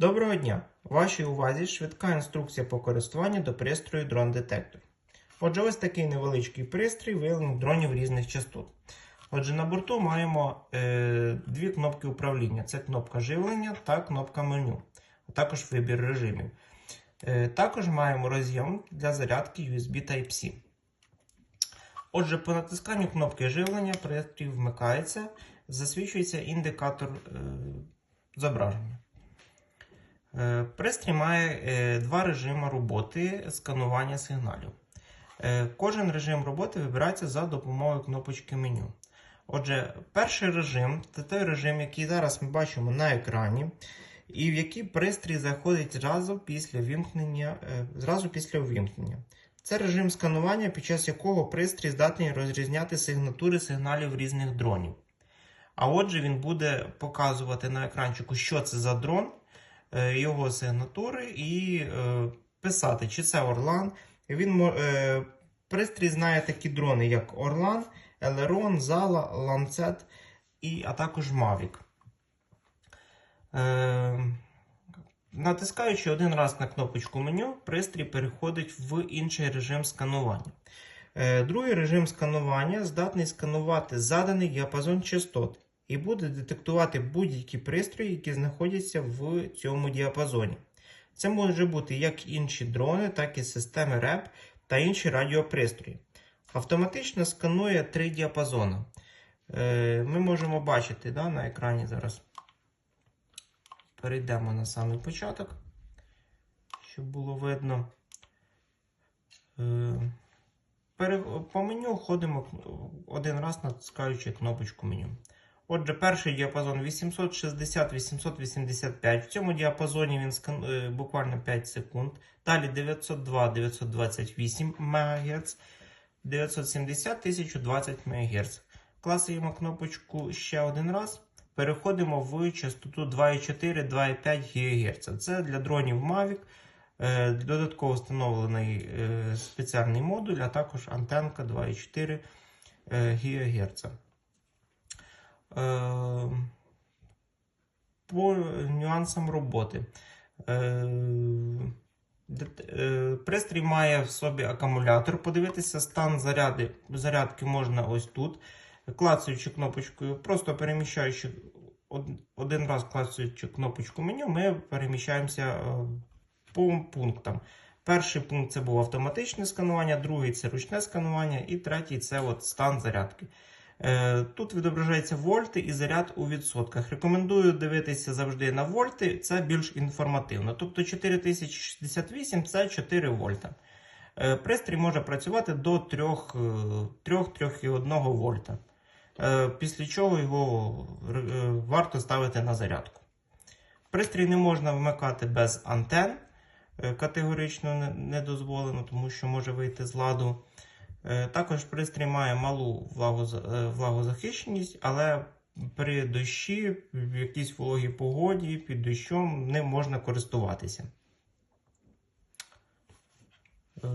Доброго дня! Вашій увазі швидка інструкція по користуванню до пристрою дрон-детектор. Отже, ось такий невеличкий пристрій виявлених дронів різних частот. Отже, на борту маємо е, дві кнопки управління: це кнопка живлення та кнопка меню, а також вибір режимів. Е, також маємо роз'єм для зарядки USB Type-C. Отже, по натисканню кнопки живлення пристрій вмикається, засвічується індикатор е, зображення. Е, Пристрій має е, два режими роботи сканування сигналів. Е, Кожен режим роботи вибирається за допомогою кнопочки меню. Отже, перший режим це той режим, який зараз ми бачимо на екрані, і в який пристрій заходить зразу після вімкнення. Зразу після ввімкнення. Це режим сканування, під час якого пристрій здатний розрізняти сигнатури сигналів різних дронів. А отже, він буде показувати на екранчику, що це за дрон, його сигнатури, і е, писати, чи це Орлан. Він, е, пристрій знає такі дрони, як Орлан, Елерон, Зала, Ланцет, і, а також Mavic. Е, натискаючи один раз на кнопочку меню, пристрій переходить в інший режим сканування. Е, Другий режим сканування здатний сканувати заданий діапазон частот і буде детектувати будь-які пристрої, які знаходяться в цьому діапазоні. Це може бути як інші дрони, так і системи РЕП та інші радіопристрої. Автоматично сканує три діапазони. Е, Ми можемо бачити да, на екрані зараз. Перейдемо на самий початок, щоб було видно. Е, По меню ходимо один раз натискаючи кнопочку меню. Отже, перший діапазон 860-885. В цьому діапазоні він скан... е, буквально 5 секунд. Далі 902-928 МГц, 970-1020 МГц. Класуємо кнопочку ще один раз. Переходимо в частоту 2,4-2,5 ГГц. Це для дронів Mavic. Е, Додатково встановлений е, спеціальний модуль, а також антенка 2,4 е, ГГц. Е, По нюансам роботи. Е, е, Пристрій має в собі акумулятор. Подивитися стан заряди, зарядки можна ось тут. Клацаючи кнопочкою, просто переміщаючи один раз клацаючи кнопочку меню, ми переміщаємося по пунктам. Перший пункт це було автоматичне сканування, другий це ручне сканування, і третій це от стан зарядки. Е, Тут відображаються вольти і заряд у відсотках. Рекомендую дивитися завжди на вольти, це більш інформативно. Тобто 4068 це 4 вольта. Е, Пристрій може працювати до 3-3,1 вольта. Е, Після чого його варто ставити на зарядку. Пристрій не можна вмикати без антен. Категорично не дозволено, тому що може вийти з ладу. Е, Також пристрій має малу е, влагозахищеність, але при дощі, в якійсь вологій погоді, під дощом ним можна користуватися. Е,